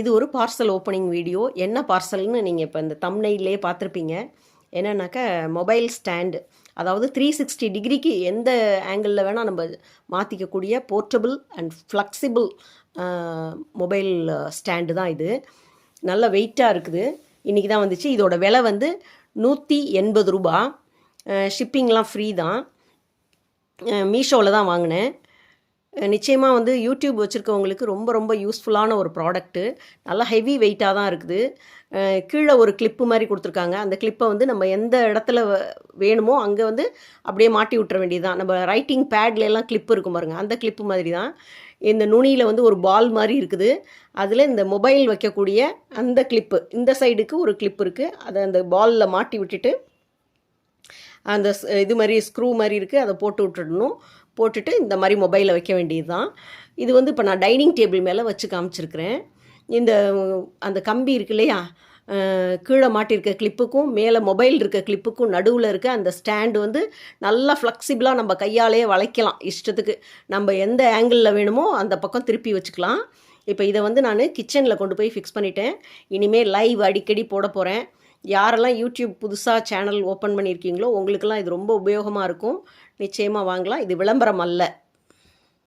இது ஒரு parcel opening video. என்ன பார்சல்னு நீங்கள் இப்போ இந்த தம்னையிலே பார்த்துருப்பீங்க. என்னன்னாக்கா மொபைல் ஸ்டாண்டு அதாவது த்ரீ சிக்ஸ்டி டிகிரிக்கு எந்த ஆங்கிளில் வேணால் நம்ம மாற்றிக்கக்கூடிய portable and flexible mobile stand தான் இது. நல்ல வெயிட்டாக இருக்குது. இன்றைக்கி தான் வந்துச்சு. இதோட விலை வந்து நூற்றி எண்பது ரூபா. ஷிப்பிங்லாம் ஃப்ரீ தான். மீஷோவில் தான் வாங்கினேன். நிச்சயமாக வந்து யூடியூப் வச்சுருக்கவங்களுக்கு ரொம்ப ரொம்ப யூஸ்ஃபுல்லான ஒரு ப்ராடக்ட்டு நல்லா ஹெவி வெயிட்டாக தான் இருக்குது. கீழே ஒரு கிளிப்பு மாதிரி கொடுத்துருக்காங்க. அந்த கிளிப்பை வந்து நம்ம எந்த இடத்துல வ- வேணுமோ அங்கே வந்து அப்படியே மாட்டி விட்டுற வேண்டியதுதான். நம்ம ரைட்டிங் பேட்ல எல்லாம் கிளிப் இருக்கும் பாருங்கள் அந்த கிளிப்பு மாதிரி தான் இந்த நுனியில் வந்து ஒரு பால் மாதிரி இருக்குது. அதில் இந்த மொபைல் வைக்கக்கூடிய அந்த கிளிப்பு இந்த சைடுக்கு ஒரு கிளிப் இருக்குது அதை அந்த பாலில் மாட்டி விட்டுட்டு அந்த ஸ்- இது மாதிரி ஸ்க்ரூ மாதிரி இருக்குது அதை போட்டு விட்டுடணும். போட்டுட்டு இந்த மாதிரி மொபைலில் வைக்க வேண்டியது தான் இது வந்து இப்போ நான் டைனிங் டேபிள் மேலே வச்சு காமிச்சிருக்கிறேன். இந்த அந்த கம்பி இருக்கு இல்லையா? கீழே மாட்டியிருக்க கிளிப்புக்கும் மேலே மொபைல் இருக்க கிளிப்புக்கும் நடுவில் இருக்க அந்த ஸ்டாண்டு வந்து நல்லா ஃப்ளெக்சிபிளாக நம்ம கையாலே வளைக்கலாம். இஷ்டத்துக்கு நம்ம எந்த ஆங்கிளில் வேணுமோ அந்த பக்கம் திருப்பி வச்சுக்கலாம். இப்போ இதை வந்து நான் கிச்சனில் கொண்டு போய் ஃபிக்ஸ் பண்ணிட்டேன். இனிமேல் லைவ் அடிக்கடி போட போகிறேன் யாரெல்லாம் யூடியூப் புதுசாக சேனல் ஓப்பன் பண்ணியிருக்கீங்களோ உங்களுக்கெல்லாம் இது ரொம்ப உபயோகமாக இருக்கும். நிச்சயமாக வாங்கலாம். இது விளம்பரம் அல்ல.